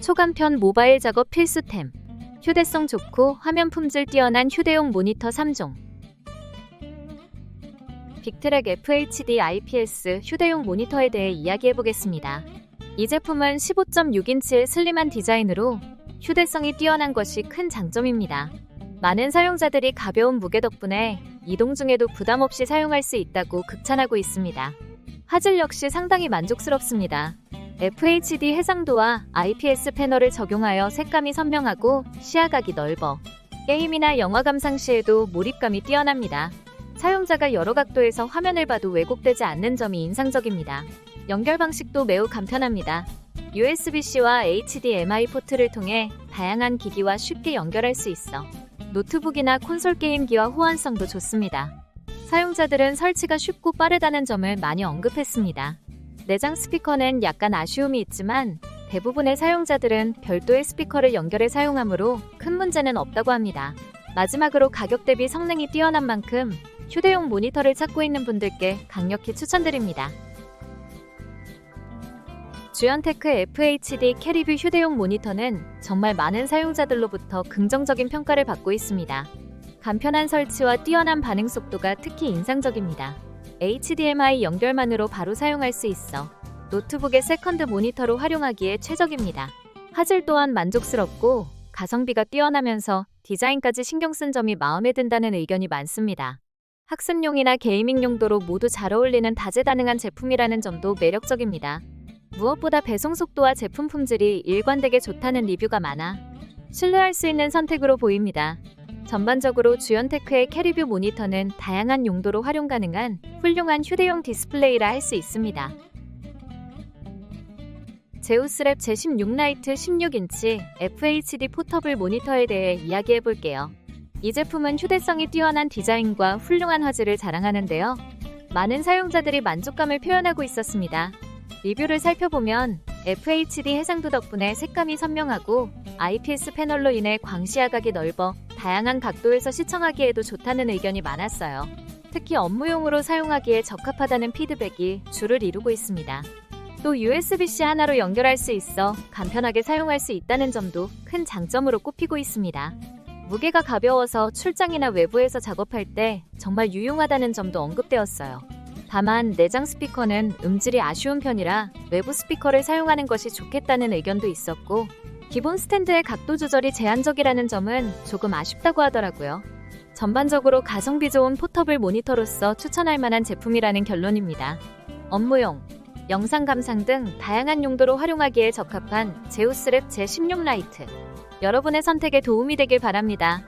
초간편 모바일 작업 필수템. 휴대성 좋고 화면 품질 뛰어난 휴대용 모니터 3종. 빅트랙 FHD IPS 휴대용 모니터에 대해 이야기해 보겠습니다. 이 제품은 15.6인치의 슬림한 디자인으로 휴대성이 뛰어난 것이 큰 장점입니다. 많은 사용자들이 가벼운 무게 덕분에 이동 중에도 부담 없이 사용할 수 있다고 극찬하고 있습니다. 화질 역시 상당히 만족스럽습니다. FHD 해상도와 IPS 패널을 적용하여 색감이 선명하고 시야각이 넓어 게임이나 영화 감상 시에도 몰입감이 뛰어납니다. 사용자가 여러 각도에서 화면을 봐도 왜곡되지 않는 점이 인상적입니다. 연결 방식도 매우 간편합니다. USB-C와 HDMI 포트를 통해 다양한 기기와 쉽게 연결할 수 있어 노트북이나 콘솔 게임기와 호환성도 좋습니다. 사용자들은 설치가 쉽고 빠르다는 점을 많이 언급했습니다. 내장 스피커는 약간 아쉬움이 있지만 대부분의 사용자들은 별도의 스피커를 연결해 사용하므로 큰 문제는 없다고 합니다. 마지막으로 가격 대비 성능이 뛰어난 만큼 휴대용 모니터를 찾고 있는 분들께 강력히 추천드립니다. 주연테크 FHD 캐리뷰 휴대용 모니터는 정말 많은 사용자들로부터 긍정적인 평가를 받고 있습니다. 간편한 설치와 뛰어난 반응 속도가 특히 인상적입니다. HDMI 연결만으로 바로 사용할 수 있어 노트북의 세컨드 모니터로 활용하기에 최적입니다. 화질 또한 만족스럽고 가성비가 뛰어나면서 디자인까지 신경 쓴 점이 마음에 든다는 의견이 많습니다. 학습용이나 게이밍 용도로 모두 잘 어울리는 다재다능한 제품이라는 점도 매력적입니다. 무엇보다 배송 속도와 제품 품질이 일관되게 좋다는 리뷰가 많아 신뢰할 수 있는 선택으로 보입니다. 전반적으로 주연테크의 캐리뷰 모니터는 다양한 용도로 활용 가능한 훌륭한 휴대용 디스플레이라 할 수 있습니다. 제우스랩 제16 라이트 16인치 FHD 포터블 모니터에 대해 이야기해 볼게요. 이 제품은 휴대성이 뛰어난 디자인과 훌륭한 화질을 자랑하는데요. 많은 사용자들이 만족감을 표현하고 있었습니다. 리뷰를 살펴보면 FHD 해상도 덕분에 색감이 선명하고 IPS 패널로 인해 광시야각이 넓어 다양한 각도에서 시청하기에도 좋다는 의견이 많았어요. 특히 업무용으로 사용하기에 적합하다는 피드백이 주를 이루고 있습니다. 또 USB-C 하나로 연결할 수 있어 간편하게 사용할 수 있다는 점도 큰 장점으로 꼽히고 있습니다. 무게가 가벼워서 출장이나 외부에서 작업할 때 정말 유용하다는 점도 언급되었어요. 다만 내장 스피커는 음질이 아쉬운 편이라 외부 스피커를 사용하는 것이 좋겠다는 의견도 있었고 기본 스탠드의 각도 조절이 제한적이라는 점은 조금 아쉽다고 하더라고요. 전반적으로 가성비 좋은 포터블 모니터로서 추천할 만한 제품이라는 결론입니다. 업무용, 영상 감상 등 다양한 용도로 활용하기에 적합한 제우스랩 제16 라이트. 여러분의 선택에 도움이 되길 바랍니다.